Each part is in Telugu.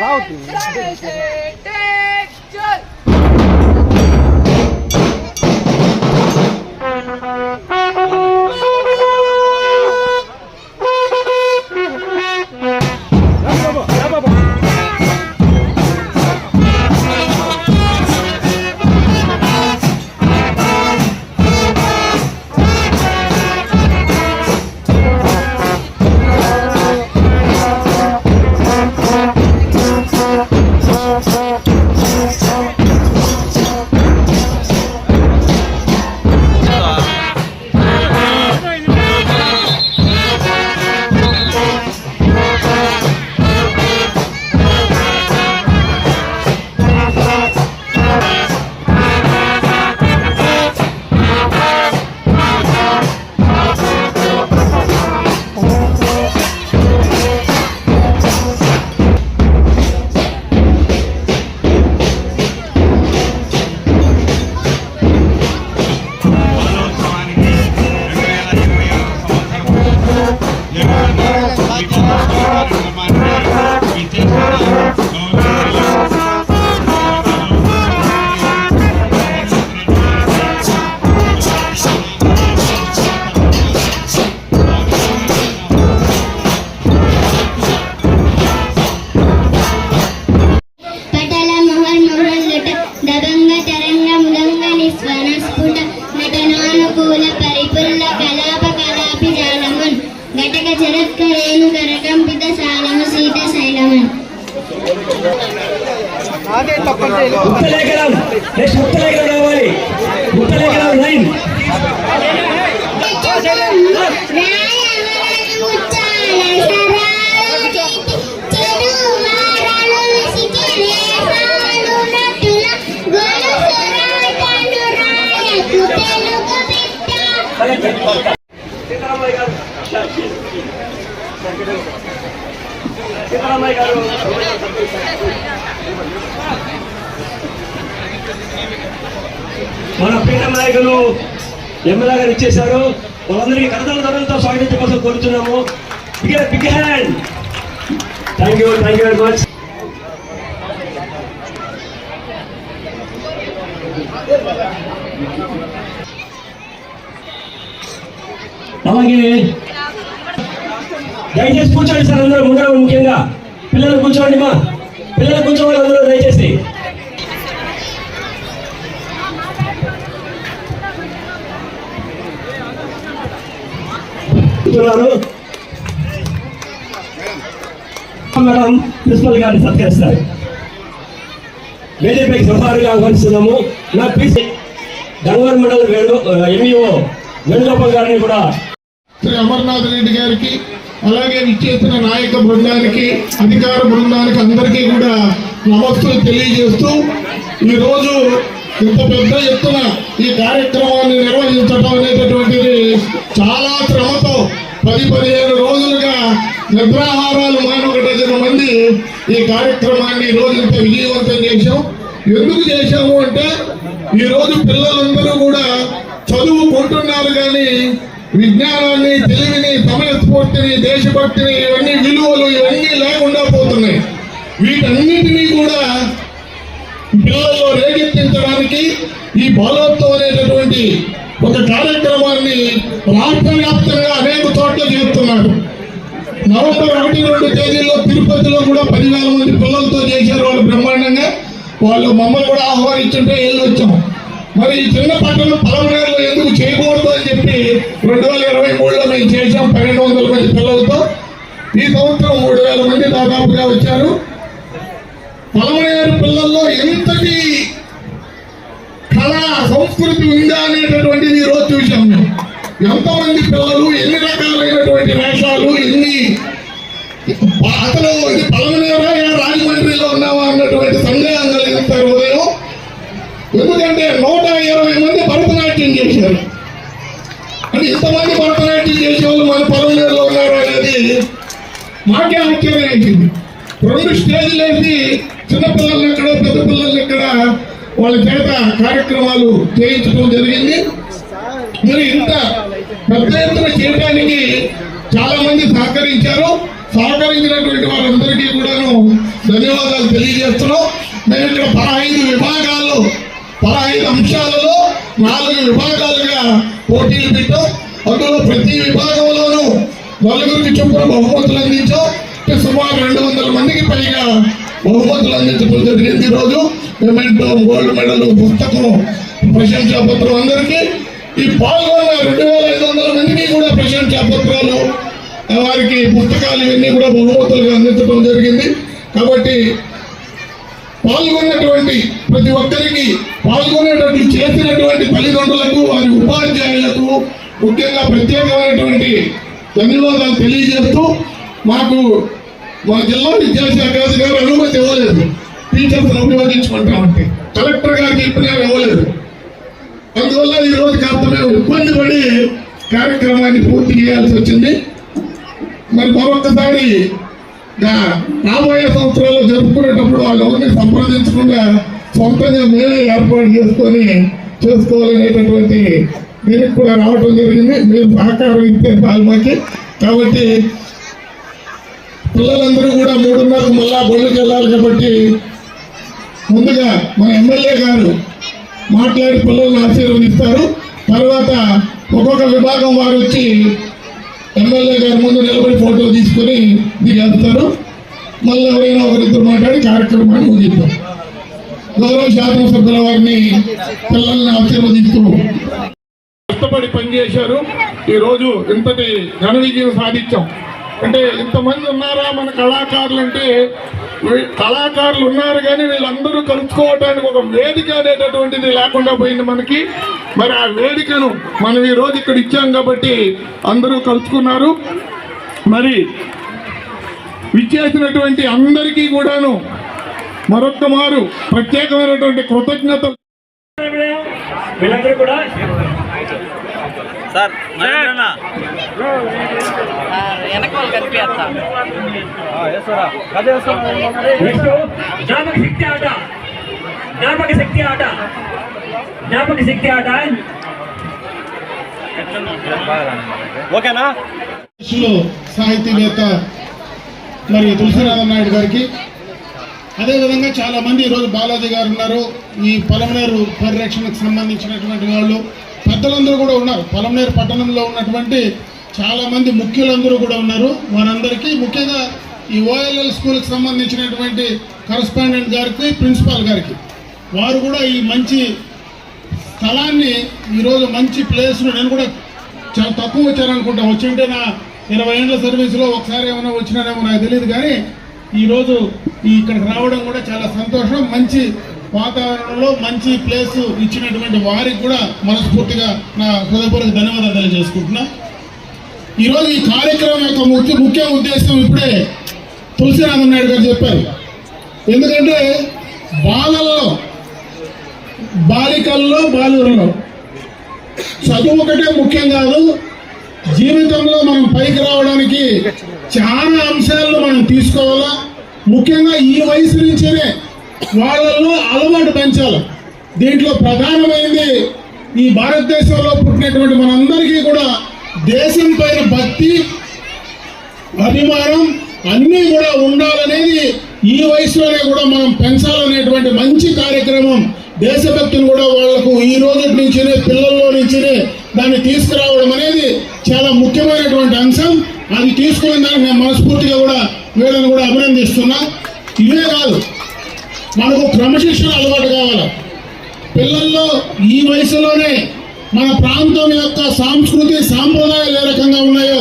老弟。对。జాలమన్ ఘటక జరత్కరేణు కరకంపిత సాలము సీత శైలమన్ ఉత్తలేఖనం నెక్స్ట్ ఉత్తలేఖనం రావాలి. ఉత్తలేఖనం లైన్. సీతారామయ్య గారు సీతారామయ్య గారు మన పీఠ నాయకులు ఎమ్మెల్యే గారు ఇచ్చేశారు. వాళ్ళందరికీ కడతల ధరలతో స్వాగతించడం కోసం కోరుతున్నాము big big hand thank you thank you very much అలాగే దయచేసి కూర్చోండి సార్ అందరూ ముందర ముఖ్యంగా. పిల్లలు కూర్చోండి మా. పిల్లలు కూర్చోవాలి అందరూ దయచేసి. మేడం ప్రిన్సిపల్ గారిని సత్కరిస్తారు. బీజేపీకి సభారుగా ఆహ్వానిస్తున్నాము నా పీసీ గంగవరం మండల్ వేణు ఎంఈఓ వేణుగోపాల్ గారిని కూడా శ్రీ అమర్నాథ్ రెడ్డి గారికి అలాగే విచ్చేసిన నాయక బృందానికి అధికార బృందానికి అందరికీ కూడా నమస్తులు తెలియజేస్తూ ఈరోజు ఇంత పెద్ద ఎత్తున ఈ కార్యక్రమాన్ని నిర్వహించడం అనేటటువంటిది చాలా శ్రమతో పది పదిహేను రోజులుగా నిద్రాహారాలు మానవ డజన్ మంది ఈ కార్యక్రమాన్ని రోజు ఇంత విజయవంతం చేశాం. ఎందుకు చేశాము అంటే ఈరోజు పిల్లలందరూ కూడా చదువుకుంటున్నారు కానీ విజ్ఞానాన్ని తెలివిని సమయస్ఫూర్తిని దేశభక్తిని ఇవన్నీ విలువలు ఇవన్నీ లేకుండా పోతున్నాయి వీటన్నిటినీ కూడా పిల్లల్లో రేకెత్తించడానికి ఈ బాలోత్సవం అనేటటువంటి ఒక కార్యక్రమాన్ని రాష్ట్ర వ్యాప్తంగా అనేక చోట్ల చేస్తున్నారు. నవంబర్ ఒకటి రెండు తేదీల్లో తిరుపతిలో కూడా పదివేల మంది పిల్లలతో చేశారు వాళ్ళు బ్రహ్మాండంగా. వాళ్ళు మమ్మల్ని కూడా ఆహ్వానించుంటే వెళ్ళొచ్చాం. మరి ఈ చిన్న పట్టణం పలమనేరులో ఎందుకు చేయకూడదు అని చెప్పి రెండు వేల ఇరవై మూడులో మేము చేశాం పన్నెండు వందల మంది పిల్లలతో. ఈ సంవత్సరం మూడు వేల మంది దాదాపుగా వచ్చారు. పలమనేరు పిల్లల్లో ఎంతటి కళా సంస్కృతి ఉందా అనేటటువంటిది ఈ రోజు చూసాం మేము. ఎంతమంది పిల్లలు ఎన్ని రకాలైనటువంటి వేషాలు ఎన్ని అతను ఇది పలమనేరా రాజమండ్రిలో ఉన్నావా అన్నటువంటి సందేహం కలిగిస్తారు ఉదయం ఎందుకంటే నూట ఇరవై మంది భరతనాట్యం చేశారు అంటే ఇంతమంది భరతనాట్యం చేసే వాళ్ళు మన పలమనేరులో ఉన్నారు అనేది మాకే ఆశ్చర్యం వేసింది రెండు స్టేజ్లు వేసి చిన్నపిల్లల్ని ఇక్కడ పెద్ద పిల్లలు ఎక్కడ వాళ్ళ చేత కార్యక్రమాలు చేయించడం జరిగింది. మరి ఇంత పెద్ద ఎత్తున చేయడానికి చాలా మంది సహకరించారు. సహకరించినటువంటి వారందరికీ కూడాను ధన్యవాదాలు తెలియజేస్తున్నాం. మేము ఇక్కడ పదహైదు విభాగాల్లో పదహైదు అంశాలలో నాలుగు విభాగాలుగా పోటీలు పెట్టాం. అందులో ప్రతి విభాగంలోనూ నలుగురికి చొప్పున బహుమతులు అందించాం. సుమారు రెండు వందల మందికి పైగా బహుమతులు అందించడం జరిగింది. ఈరోజు మెమెంటో గోల్డ్ మెడల్ పుస్తకం ప్రశంసా పత్రం అందరికీ. ఈ పాల్గొన్న రెండు వేల ఐదు వందల మందికి కూడా ప్రశంసా పత్రాలు వారికి పుస్తకాలు ఇవన్నీ కూడా బహుమతులుగా అందించడం జరిగింది. కాబట్టి పాల్గొన్నటువంటి ప్రతి ఒక్కరికి పాల్గొనేటువంటి చేసినటువంటి తల్లిదండ్రులకు వారి ఉపాధ్యాయులకు ముఖ్యంగా ప్రత్యేకమైనటువంటి ధన్యవాదాలు తెలియజేస్తూ మాకు మా జిల్లా విద్యాశాఖ గారు అనుమతి ఇవ్వలేదు. టీచర్స్ ఉపయోగించుకుంటామంటే కలెక్టర్ గారికి ఇప్పుడు ఇవ్వలేదు. అందువల్ల ఈ రోజు కాస్త మేము ఇబ్బంది పడి కార్యక్రమాన్ని పూర్తి చేయాల్సి వచ్చింది. మరి మరొకసారి రాబోయే సంవత్సరాల్లో జరుపుకునేటప్పుడు వాళ్ళు సంప్రదించకుండా సొంతంగా మేమే ఏర్పాటు చేసుకొని చేసుకోవాలనేటటువంటి దీనికి కూడా రావటం జరిగింది. మీరు సహకారం ఇస్తే బాల్మాకి కాబట్టి పిల్లలందరూ కూడా మూడున్నరకు మళ్ళా బళ్ళకి వెళ్ళాలి కాబట్టి ముందుగా మన ఎమ్మెల్యే గారు మాట్లాడి పిల్లల్ని ఆశీర్వదిస్తారు. తర్వాత ఒక్కొక్క విభాగం వారు వచ్చి ఎమ్మెల్యే గారి ముందు నిలబడి ఫోటో తీసుకొని దిగేస్తారు మళ్ళీ ఎవరైనా ఒకరిద్దరు మాట్లాడి కార్యక్రమాన్ని ముగిద్దాం. గౌరవ శాసనసభ్యుల వారిని పిల్లల్ని ఆశీర్వదిస్తూ కష్టపడి పనిచేశారు. ఈరోజు ఇంతటి ఘన విజయం సాధించాం. అంటే ఇంతమంది ఉన్నారా మన కళాకారులు అంటే? కళాకారులు ఉన్నారు కానీ వీళ్ళందరూ కలుసుకోవడానికి ఒక వేదిక అనేటటువంటిది లేకుండా పోయింది మనకి. మరి ఆ వేదికను మనం ఈ రోజు ఇక్కడ ఇచ్చాం కాబట్టి అందరూ కలుసుకున్నారు. మరి విచ్చేసినటువంటి అందరికీ కూడాను మరొక్క మారు ప్రత్యేకమైనటువంటి కృతజ్ఞతలు. వీళ్ళందరూ కూడా సార్ నరేంద్రన్న వెనక వాళ్ళు కనిపిస్తా. నెక్స్ట్ జ్ఞాపక శక్తి ఆట. జ్ఞాపక శక్తి ఆట. జ్ఞాపక శక్తి ఆట. ఓకేనా? సాహితీవేత్త మరి తులసినాథన్ నాయుడు గారికి. అదేవిధంగా చాలా మంది ఈరోజు బాలాజీ గారు ఉన్నారు. ఈ పొలంనేరు పరిరక్షణకు సంబంధించినటువంటి వాళ్ళు. పెద్దలందరూ కూడా ఉన్నారు. పొలంనేరు పట్టణంలో ఉన్నటువంటి చాలా మంది ముఖ్యులందరూ కూడా ఉన్నారు. వారందరికీ ముఖ్యంగా ఈ ఓఎల్ఎల్ స్కూల్కి సంబంధించినటువంటి కరస్పాండెంట్ గారికి ప్రిన్సిపాల్ గారికి. వారు కూడా ఈ మంచి స్థలాన్ని ఈరోజు మంచి ప్లేస్ను నేను కూడా చాలా తక్కువ వచ్చాను వచ్చింటే నా ఇరవై ఏళ్ళ సర్వీస్లో ఒకసారి ఏమైనా వచ్చినానేమో నాకు తెలియదు కానీ ఈరోజు ఈ ఇక్కడికి రావడం కూడా చాలా సంతోషం. మంచి వాతావరణంలో మంచి ప్లేస్ ఇచ్చినటువంటి వారికి కూడా మనస్ఫూర్తిగా నా హృదయపూర్వక ధన్యవాదాలు తెలియజేసుకుంటున్నా. ఈరోజు ఈ కార్యక్రమం యొక్క ముఖ్య ముఖ్య ఉద్దేశం ఇప్పుడే తులసిరామన్ నాయుడు గారు చెప్పారు. ఎందుకంటే బాలల్లో బాలికల్లో బాలులలో చదువు ఒకటే ముఖ్యం కాదు జీవితంలో మనం పైకి రావడానికి చాలా అంశాలను మనం తీసుకోవాలా. ముఖ్యంగా ఈ వయసు నుంచేనే వాళ్ళల్లో అలవాటు పెంచాలి. దీంట్లో ప్రధానమైనది ఈ భారతదేశంలో పుట్టినటువంటి మనందరికీ కూడా దేశం పైన భక్తి అభిమానం అన్నీ కూడా ఉండాలనేది ఈ వయసులోనే కూడా మనం పెంచాలనేటువంటి మంచి కార్యక్రమం దేశభక్తిని కూడా వాళ్ళకు ఈ రోజు నుంచినే పిల్లల్లో నుంచినే దాన్ని తీసుకురావడం అనేది చాలా ముఖ్యమైనటువంటి అంశం. అది తీసుకున్న దానికి నేను మనస్ఫూర్తిగా కూడా వీళ్ళని కూడా అభినందిస్తున్నా. ఇవే కాదు మనకు క్రమశిక్షణ అలవాటు కావాలి. పిల్లల్లో ఈ వయసులోనే మన ప్రాంతం యొక్క సాంస్కృతి సాంప్రదాయాలు ఏ రకంగా ఉన్నాయో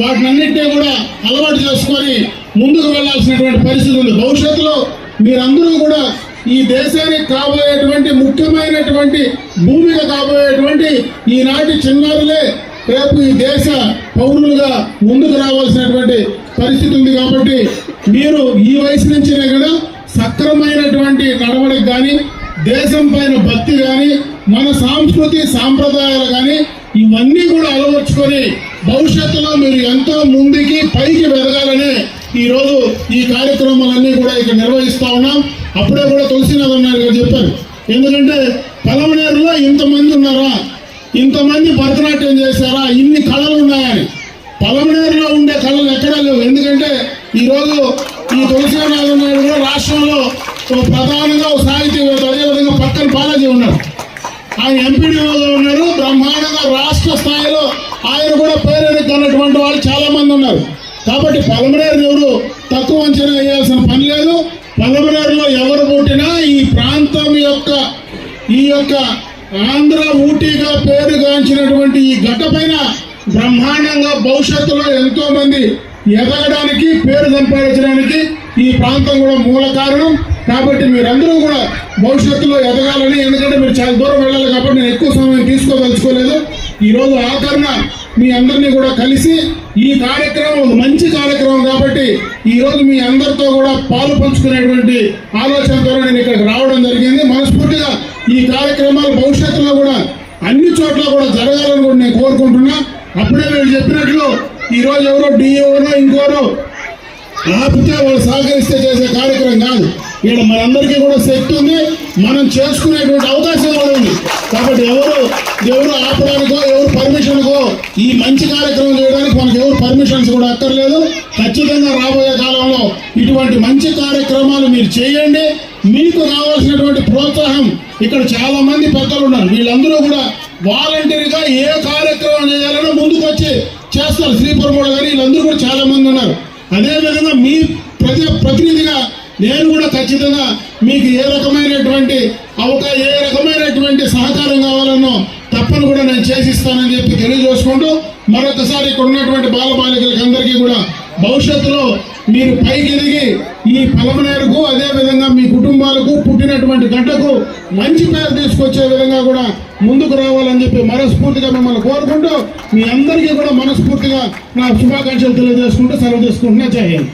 వాటినన్నింటినీ కూడా అలవాటు చేసుకొని ముందుకు వెళ్ళాల్సినటువంటి పరిస్థితి ఉంది. భవిష్యత్తులో మీరందరూ కూడా ఈ దేశానికి కాబోయేటువంటి ముఖ్యమైనటువంటి భూమిగా కాబోయేటువంటి ఈనాటి చిన్నారులే రేపు ఈ దేశ పౌరులుగా ముందుకు రావాల్సినటువంటి పరిస్థితి ఉంది కాబట్టి మీరు ఈ వయసు నుంచినే కూడా సక్రమైనటువంటి నడవడికి కానీ దేశం పైన భక్తి కానీ మన సాంస్కృతి సాంప్రదాయాలు కానీ ఇవన్నీ కూడా అలవర్చుకొని భవిష్యత్తులో మీరు ఎంతో ముందుకి పైకి పెరగాలని ఈరోజు ఈ కార్యక్రమాలన్నీ కూడా ఇక్కడ నిర్వహిస్తా ఉన్నాం. అప్పుడే కూడా తులసినాథన్ నాయుడు గారు చెప్పారు. ఎందుకంటే పలమనేరులో ఇంతమంది ఉన్నారా? ఇంతమంది భరతనాట్యం చేశారా? ఇన్ని కళలు ఉన్నాయని. పలమనేరులో ఉండే కళలు ఎక్కడా లేవు. ఎందుకంటే ఈరోజు ఈ తులసినాథం నాయుడు కూడా రాష్ట్రంలో ప్రధానంగా ఒక సాహితీవేత్త అదేవిధంగా పక్కన బాలాజీ ఉన్నారు. ఆయన ఎంపీడీఓగా ఉన్నారు. బ్రహ్మాండంగా రాష్ట్ర స్థాయిలో ఆయన కూడా పేరెన్నికన్నటువంటి వాళ్ళు చాలా మంది ఉన్నారు. కాబట్టి పలమనేరు ఎవరు తక్కువ అంచనా వేయాల్సిన పని లేదు. పలమనేరులో ఎవరు పుట్టినా ఈ ప్రాంతం యొక్క ఈ యొక్క ఆంధ్ర ఊటీగా పేరుగాంచినటువంటి ఈ గడ్డ పైన బ్రహ్మాండంగా భవిష్యత్తులో ఎంతో మంది ఎదగడానికి పేరు సంపాదించడానికి ఈ ప్రాంతం కూడా మూల కారణం. కాబట్టి మీరందరూ కూడా భవిష్యత్తులో ఎదగాలని ఎందుకంటే మీరు చాలా దూరం వెళ్ళాలి కాబట్టి నేను ఎక్కువ సమయం తీసుకోదలుచుకోలేదు. ఈ రోజు ఆఖరణ మీ అందరినీ కూడా కలిసి ఈ కార్యక్రమం మంచి కార్యక్రమం కాబట్టి ఈరోజు మీ అందరితో కూడా పాలు పంచుకునేటువంటి ఆలోచనతో నేను ఇక్కడికి రావడం జరిగింది. మనస్ఫూర్తిగా ఈ కార్యక్రమాలు భవిష్యత్తులో కూడా అన్ని చోట్ల కూడా జరగాలని కూడా నేను కోరుకుంటున్నా. అప్పుడే మీరు చెప్పినట్లు ఈ రోజు ఎవరో డిఓనో ఇంకోరో ఆపితే వాళ్ళు సహకరిస్తే చేసే కార్యక్రమం కాదు. ఇక్కడ మనందరికీ కూడా శక్తి ఉంది. మనం చేసుకునేటువంటి అవకాశం కూడా ఉంది. కాబట్టి ఎవరు ఎవరు ఆపడానికో ఎవరు పర్మిషన్కో ఈ మంచి కార్యక్రమం చేయడానికి మనకు ఎవరు పర్మిషన్స్ కూడా అక్కర్లేదు. ఖచ్చితంగా రాబోయే కాలంలో ఇటువంటి మంచి కార్యక్రమాలు మీరు చేయండి. మీకు కావాల్సినటువంటి ప్రోత్సాహం. ఇక్కడ చాలా మంది పెద్దలు ఉన్నారు. వీళ్ళందరూ కూడా వాలంటీర్గా ఏ కార్యక్రమం చేయాలన్నా ముందుకు వచ్చి చేస్తారు. శ్రీపురం గారు వీళ్ళందరూ కూడా చాలా మంది ఉన్నారు. అదేవిధంగా మీ ప్రతి ప్రతినిధిగా నేను కూడా ఖచ్చితంగా మీకు ఏ రకమైనటువంటి అవకా ఏ రకమైనటువంటి సహకారం కావాలన్నో తప్పని కూడా నేను చేసిస్తానని చెప్పి తెలియజేసుకుంటూ మరొకసారి ఇక్కడ ఉన్నటువంటి బాలబాలికలకి అందరికీ కూడా భవిష్యత్తులో మీరు పైకి ఎదిగి ఈ పలమనేరుకు అదే విధంగా మీ కుటుంబాలకు పుట్టినటువంటి గంటకు మంచి పేరు తీసుకొచ్చే విధంగా కూడా ముందుకు రావాలని చెప్పి మనస్ఫూర్తిగా మిమ్మల్ని కోరుకుంటూ మీ అందరికీ కూడా మనస్ఫూర్తిగా నా శుభాకాంక్షలు తెలియజేసుకుంటూ సెలవు తీసుకుంటున్నా. చేయండి